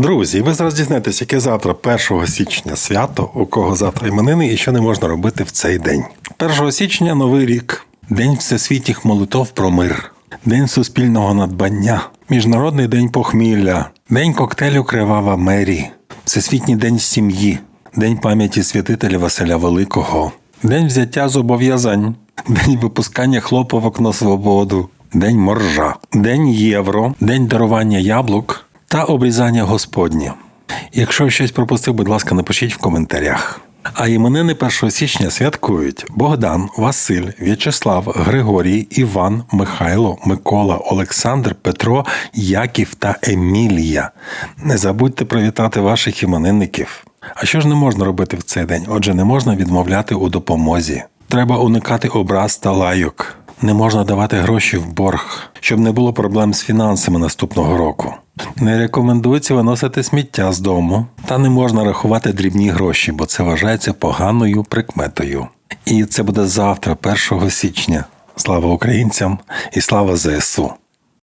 Друзі, ви зараз дізнаєтесь, яке завтра 1 січня свято, у кого завтра іменини і що не можна робити в цей день. 1 січня новий рік, День всесвітніх молитов про мир, День суспільного надбання, Міжнародний день похмілля, День коктейлю Кривава Мері, Всесвітній день сім'ї, День пам'яті святителя Василя Великого, День взяття зобов'язань, День випускання хлопавок на свободу, День моржа, День євро, День дарування яблук та обрізання Господнє. Якщо щось пропустив, будь ласка, напишіть в коментарях. А іменини 1 січня святкують Богдан, Василь, В'ячеслав, Григорій, Іван, Михайло, Микола, Олександр, Петро, Яків та Емілія. Не забудьте привітати ваших іменинників. А що ж не можна робити в цей день? Отже, не можна відмовляти у допомозі. Треба уникати образ та лайок. Не можна давати гроші в борг, щоб не було проблем з фінансами наступного року. Не рекомендується виносити сміття з дому, та не можна рахувати дрібні гроші, бо це вважається поганою прикметою. І це буде завтра, 1 січня. Слава українцям і слава ЗСУ!